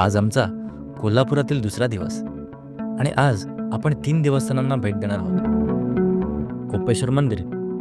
आज आमचा कोल्हापुरातील दुसरा दिवस. आणि आज आपण तीन देवस्थानांना भेट देणार आहोत. कोपेश्वर मंदिर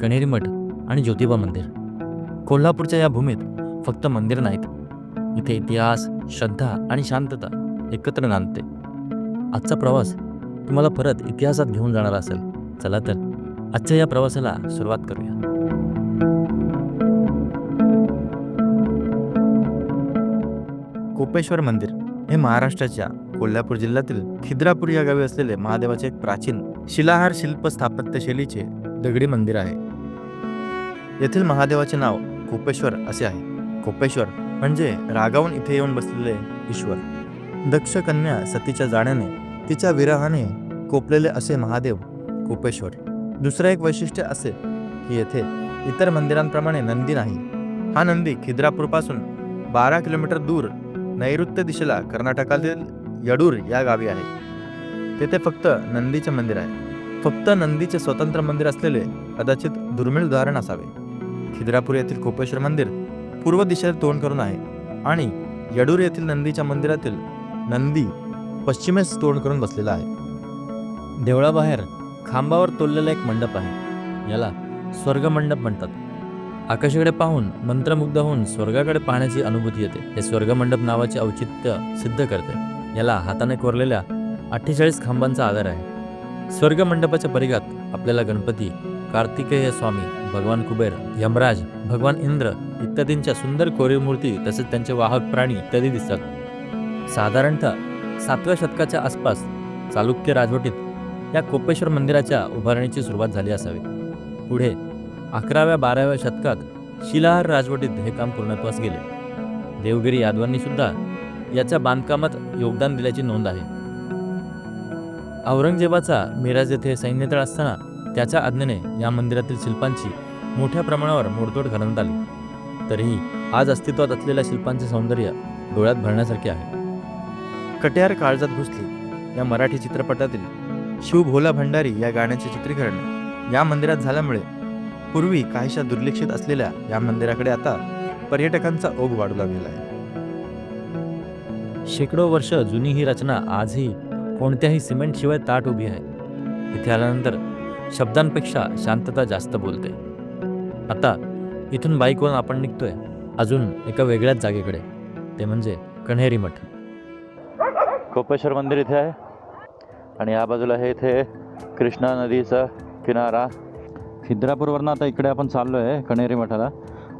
कणेरी मठ आणि ज्योतिबा मंदिर. कोल्हापूरच्या या भूमीत फक्त मंदिर नाहीत इथे इतिहास श्रद्धा आणि शांतता एकत्र नांदते. आजचा प्रवास तुम्हाला परत इतिहासात घेऊन जाणार असेल. चला तर आजच्या या प्रवासाला सुरुवात करूया. कोपेश्वर मंदिर हे महाराष्ट्राच्या कोल्हापूर जिल्ह्यातील खिद्रापूर या गावी असलेले महादेवाचे एक प्राचीन शिलाहार शिल्प स्थापत्य शैलीचे दगडी मंदिर आहे. येथील महादेवाचे नाव कोपेश्वर असे आहे. कोपेश्वर म्हणजे रागावून इथे येऊन बसलेले ईश्वर. दक्ष कन्या सतीच्या जाण्याने तिच्या विरहाने कोपलेले असे महादेव कोपेश्वर. दुसरं एक वैशिष्ट्य असे की येथे इतर मंदिरांप्रमाणे नंदी नाही. हा नंदी खिद्रापूरपासून बारा किलोमीटर दूर नैऋत्य दिशेला कर्नाटकातील यडूर या गावी आहे. तेथे फक्त नंदीचे मंदिर आहे. फक्त नंदीचे स्वतंत्र मंदिर असलेले कदाचित दुर्मिळ उदाहरण असावे. खिद्रापूर येथील कोपेश्वर मंदिर पूर्व दिशेला तोंड करून आहे आणि यडूर येथील नंदीच्या मंदिरातील नंदी पश्चिमेस तोंड करून बसलेला आहे. देवळाबाहेर खांबावर तोललेला एक मंडप आहे. याला स्वर्ग मंडप म्हणतात. आकाशाकडे पाहून मंत्रमुग्ध होऊन स्वर्गाकडे पाहण्याची अनुभूती येते. हे स्वर्ग मंडप नावाचे औचित्य सिद्ध करते. याला हाताने कोरलेल्या अठ्ठेचाळीस खांबांचा आधार आहे. स्वर्ग मंडपाच्या परिघात आपल्याला गणपती कार्तिकेय स्वामी भगवान कुबेर यमराज भगवान इंद्र इत्यादींच्या सुंदर कोरीव मूर्ती तसेच त्यांचे वाहक प्राणी इत्यादी दिसतात. साधारणतः सातव्या शतकाच्या आसपास चालुक्य राजवटीत या कोपेश्वर मंदिराच्या उभारणीची सुरुवात झाली असावी. पुढे अकराव्या बाराव्या शतकात शिलाहार राजवटीत हे काम पूर्णत्वास गेले. देवगिरी यादवांनी सुद्धा याच्या बांधकामात योगदान दिल्याची नोंद आहे. औरंगजेबाचा मिराज येथे सैन्यतळ असताना त्याच्या आज्ञेने या मंदिरातील शिल्पांची मोठ्या प्रमाणावर मोडतोड घालण्यात आली. तरीही आज अस्तित्वात असलेल्या शिल्पांचे सौंदर्य डोळ्यात भरण्यासारखे आहे. कट्यार काळजात घुसली या मराठी चित्रपटातील शिव भोला भंडारी या गाण्याचे चित्रीकरण या मंदिरात झाल्यामुळे पूर्वी काहीशा दुर्लक्षित असलेल्या या मंदिराकडे आता पर्यटकांचा ओघ वाढू लागलेला आहे शेकडो वर्ष जुनी ही रचना आजही कोणत्याही सिमेंटशिवाय ताट उभी आहे. इथे आल्यानंतर शब्दांपेक्षा शांतता जास्त बोलते. आता इथून बाईकवरून आपण निघतोय. अजून एका वेगळ्याच जागेकडे. ते म्हणजे कण्हेरी मठ. कोपेश्वर मंदिर इथे आहे. आणि या बाजूला आहे इथे कृष्णा नदीचा किनारा खिद्रापूरवरनं आता इकडे आपण चाललो आहे कणेरी मठाला.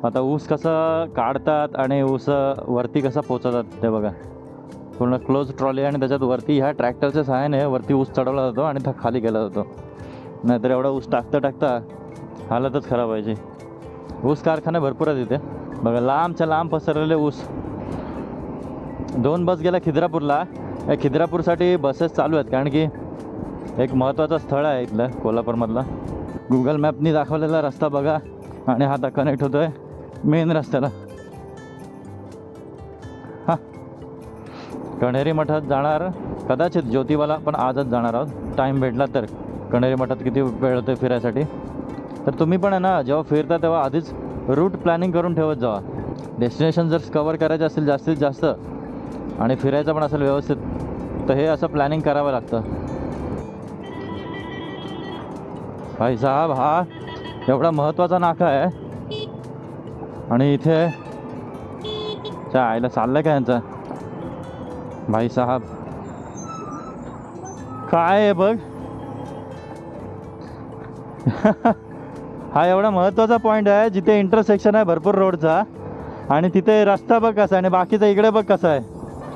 आता ऊस कसं काढतात आणि ऊस वरती कसं पोचवतात ते बघा. पूर्ण क्लोज ट्रॉली आणि त्याच्यात वरती ह्या ट्रॅक्टरच्या सहाय्याने वरती ऊस चढवला जातो आणि तो खाली गेला जातो. नाहीतर एवढा ऊस टाकता टाकता हालतच खराब व्हायची. ऊस कारखाने भरपूर आहेत इथे. बघा लांबच्या लांब पसरलेले ऊस. दोन बस गेल्या खिद्रापूरला. या खिद्रापूरसाठी बसेस चालू आहेत. कारण की एक महत्त्वाचं स्थळ आहे इथलं कोल्हापूरमधलं. गुगल मॅपनी दाखवलेला रस्ता बघा आणि हा आता कनेक्ट होतोय. मेन रस्त्याला. हां. कण्हेरी मठात जाणार कदाचित ज्योतिबाला पण आजच जाणार आहोत. टाईम भेटला तर. कण्हेरी मठात किती वेळ होतो फिरायसाठी? तर तुम्ही पण आहे ना जेव्हा फिरता तेव्हा आधीच रूट प्लॅनिंग करून ठेवत जावा. डेस्टिनेशन जर कवर करायचे असेल जास्तीत जास्त आणि फिरायचं पण असेल व्यवस्थित तर हे असं प्लॅनिंग करावं लागतं. भाई साहेब हा एवढा महत्त्वाचा नाका आहे. आणि इथे च्या आईला चाललं का यांचं? भाई साहेब. काय आहे बघ? हा एवढा महत्त्वाचा पॉईंट आहे जिथे इंटरसेक्शन आहे भरपूर रोडचा आणि तिथे रस्ता बघ कसा आहे आणि बाकीचा इकडे बघ कसा आहे.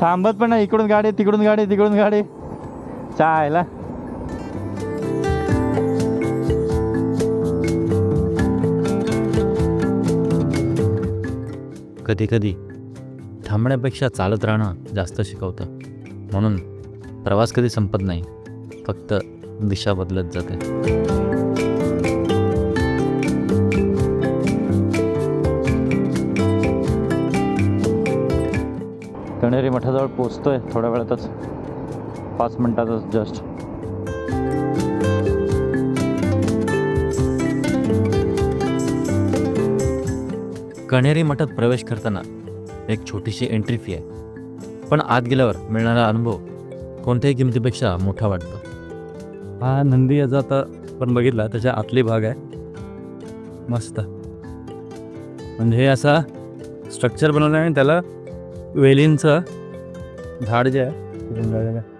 थांबत पण नाही इकडून गाडी तिकडून गाडी तिकडून गाडी. चायला कधीकधी थांबण्यापेक्षा चालत राहणं जास्त शिकवतं. म्हणून प्रवास कधी संपत नाही फक्त दिशा बदलत जाते. कणेरी मठाजवळ पोचतोय थोड्या वेळातच. पाच मिनिटातच जस्ट कण्हेरी मठात प्रवेश करताना एक छोटीशी एंट्री फी आहे. पण आत गेल्यावर मिळणारा अनुभव कोणत्याही किमतीपेक्षा मोठा वाटतो. हा नंदी याचा आता पण बघितला त्याच्या आतली भाग आहे. मस्त. म्हणजे हे असा स्ट्रक्चर बनवलं आहे आणि त्याला वेलींचं झाड जे आहे.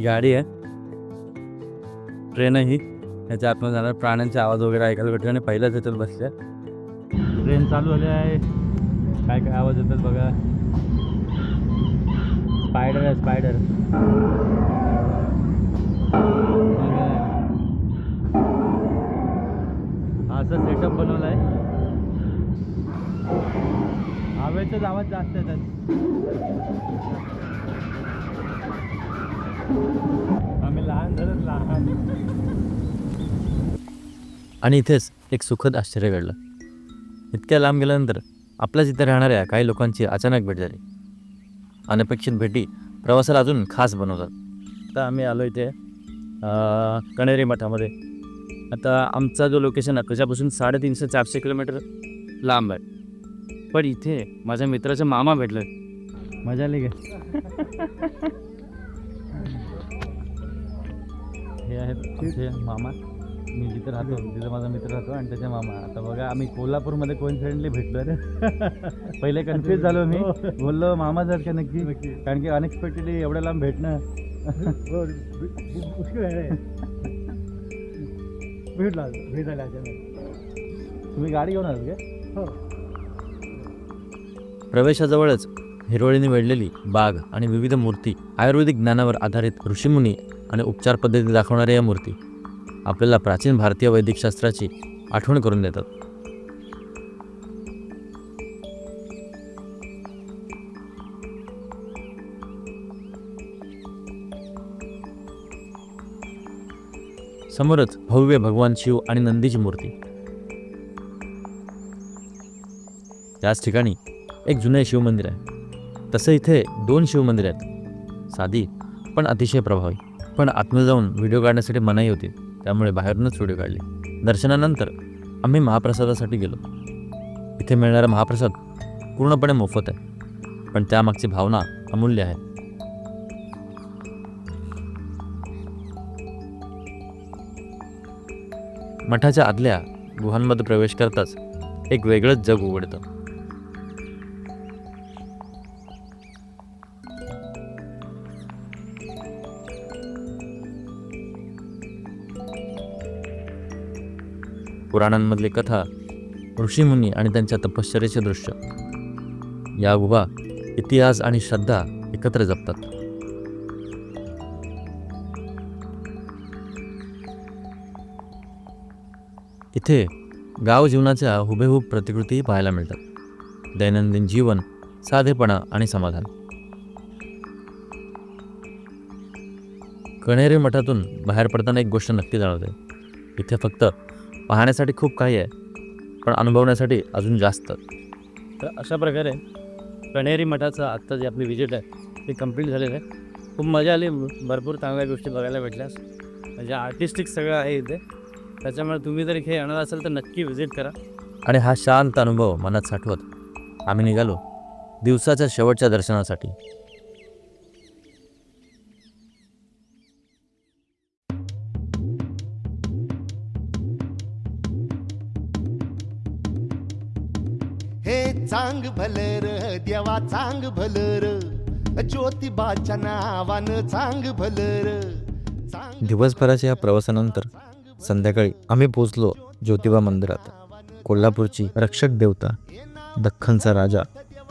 ही गाडी आहे ट्रेन आहे ही। ह्याच्या आतमध्ये जाणार प्राण्यांचे आवाज वगैरे ऐकायला भेटतो आणि पहिल्याच ह्याच्यात बसल्या ट्रेन चालू झाली आहे काय काय आवाज येतात बघा स्पायडर आहे स्पायडर हा असा सेटअप बनवला आहे हवेचाच आवाज जास्त येतात आम्ही लहान झालं लहान आणि इथेच एक सुखद आश्चर्य घडलं. इतक्या लांब गेल्यानंतर आपल्याच इथे राहणाऱ्या काही लोकांची अचानक भेट झाली. अनपेक्षित भेटी प्रवासाला अजून खास बनवतात. आता आम्ही आलो इथे कणेरी मठामध्ये. आता आमचा जो लोकेशन आहे त्याच्यापासून साडेतीनशे चारशे किलोमीटर लांब आहे. पण इथे माझ्या मित्राचे मामा भेटले मजा आली काय हे आहेत आमचे मामा. मी जिथे राहतो तिथे माझा मित्र राहतो आणि त्याचे मामा. आता बघा आम्ही कोल्हापूरमध्ये कोण फ्रेंडली भेटलो रे पहिले कन्फ्युज झालो मी. बोललो मामा जर का नक्की. कारण की अनएक्सपेक्टेडली एवढ्या लांब भेटणं. भेटला भेटायला अचानक. तुम्ही गाडी घेऊन आलात का? हो. प्रवेशाजवळच. हिरवळीने वेढलेली बाग आणि विविध मूर्ती आयुर्वेदिक ज्ञानावर आधारित ऋषीमुनी आणि उपचार पद्धती दाखवणाऱ्या या मूर्ती आपल्याला प्राचीन भारतीय वैदिकशास्त्राची आठवण करून देतात. समोरच भव्य भगवान शिव आणि नंदीची मूर्ती. याच ठिकाणी एक जुने शिवमंदिर आहे. तसं इथे दोन शिवमंदिर आहेत. साधी पण अतिशय प्रभावी. पण आतमध्ये जाऊन व्हिडिओ काढण्यासाठी मनाई होती त्यामुळे बाहेरूनच व्हिडिओ काढले. दर्शनानंतर आम्ही महाप्रसादासाठी गेलो. इथे मिळणारा महाप्रसाद पूर्णपणे मोफत आहे पण त्यामागची भावना अमूल्य आहे. मठाच्या आदल्या गुहांमध्ये प्रवेश करताच एक वेगळंच जग उघडतं. पुराणांमधली कथा ऋषीमुनी आणि त्यांच्या तपश्चर्याचे दृश्य. या गुहा इतिहास आणि श्रद्धा एकत्र जपतात. इथे गाव जीवनाच्या हुबेहूब प्रतिकृती पाहायला मिळतात. दैनंदिन जीवन साधेपणा आणि समाधान. कणेरी मठातून बाहेर पडताना एक गोष्ट नक्की जाणवते. इथे फक्त पाहण्यासाठी खूप काही आहे पण अनुभवण्यासाठी अजून जास्त. तर अशा प्रकारे कणेरी मठाचं आत्ता जी आपली विजिट आहे ती कंप्लीट झालेलं आहे. खूप मजा आली भरपूर चांगल्या गोष्टी बघायला भेटल्यास. म्हणजे आर्टिस्टिक सगळं आहे इथे. त्याच्यामुळे तुम्ही जर इथे येणार असाल तर नक्की व्हिजिट करा. आणि हा शांत अनुभव मनात साठवत आम्ही निघालो दिवसाच्या शेवटच्या दर्शनासाठी. हे चांग भलर देवा चांग भलर. ज्योतिबाच्या नावानं चांग भलर. दिवसभराच्या या प्रवासानंतर संध्याकाळी आम्ही पोचलो ज्योतिबा मंदिरात. कोल्हापूरची रक्षक देवता दख्खनचा राजा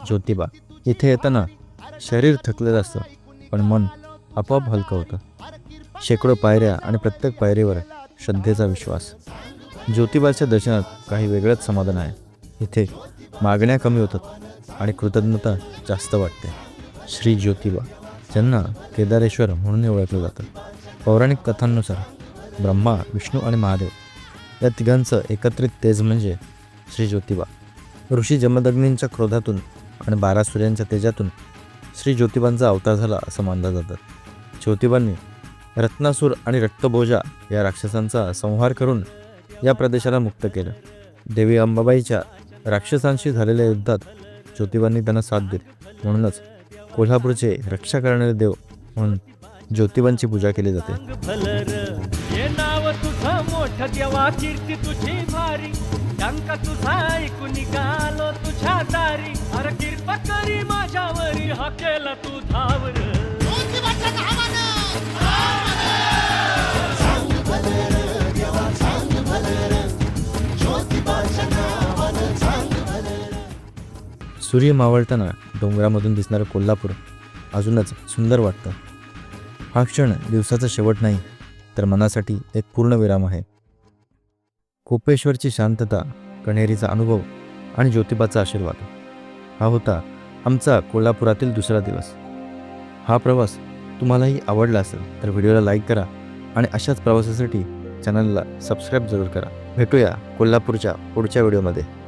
ज्योतिबा इथे येताना शरीर थकलेलं असतं पण मन आपोआप हलकं होतं. शेकडो पायऱ्या आणि प्रत्येक पायरीवर श्रद्धेचा विश्वास. ज्योतिबाच्या दर्शनात काही वेगळंच समाधान आहे. इथे मागण्या कमी होतात आणि कृतज्ञता जास्त वाटते. श्री ज्योतिबा ज्यांना केदारेश्वर म्हणून ओळखलं जातं. पौराणिक कथांनुसार ब्रह्मा विष्णू आणि महादेव या तिघांचं एकत्रित तेज म्हणजे श्री ज्योतिबा. ऋषी जमदग्नींच्या क्रोधातून आणि बारा सूर्यांच्या तेजातून श्री ज्योतिबांचा अवतार झाला असं मानलं जातं. ज्योतिबांनी रत्नासूर आणि रक्तभोजा या राक्षसांचा संहार करून या प्रदेशाला मुक्त केलं. देवी अंबाबाईच्या राक्षसांशी झालेल्या युद्धात ज्योतिबांनी त्यांना साथ दिली. म्हणूनच कोल्हापूरचे रक्षा करणारे देव म्हणून ज्योतिबांची पूजा केली जाते. तुझ्या दारी. अरे कृपा करी माझ्यावरी हा केला तू धावर. सूर्य मावळताना डोंगरामधून दिसणारं कोल्हापूर अजूनच सुंदर वाटतं. हा क्षण दिवसाचा शेवट नाही तर मनासाठी एक पूर्ण विराम आहे. कोपेश्वरची शांतता कण्हेरीचा अनुभव आणि ज्योतिबाचा आशीर्वाद. हा होता आमचा कोल्हापुरातील दुसरा दिवस. हा प्रवास तुम्हालाही आवडला असेल तर व्हिडिओला लाईक करा आणि अशाच प्रवासासाठी चॅनलला सबस्क्राईब जरूर करा. भेटूया कोल्हापूरच्या पुढच्या व्हिडिओमध्ये.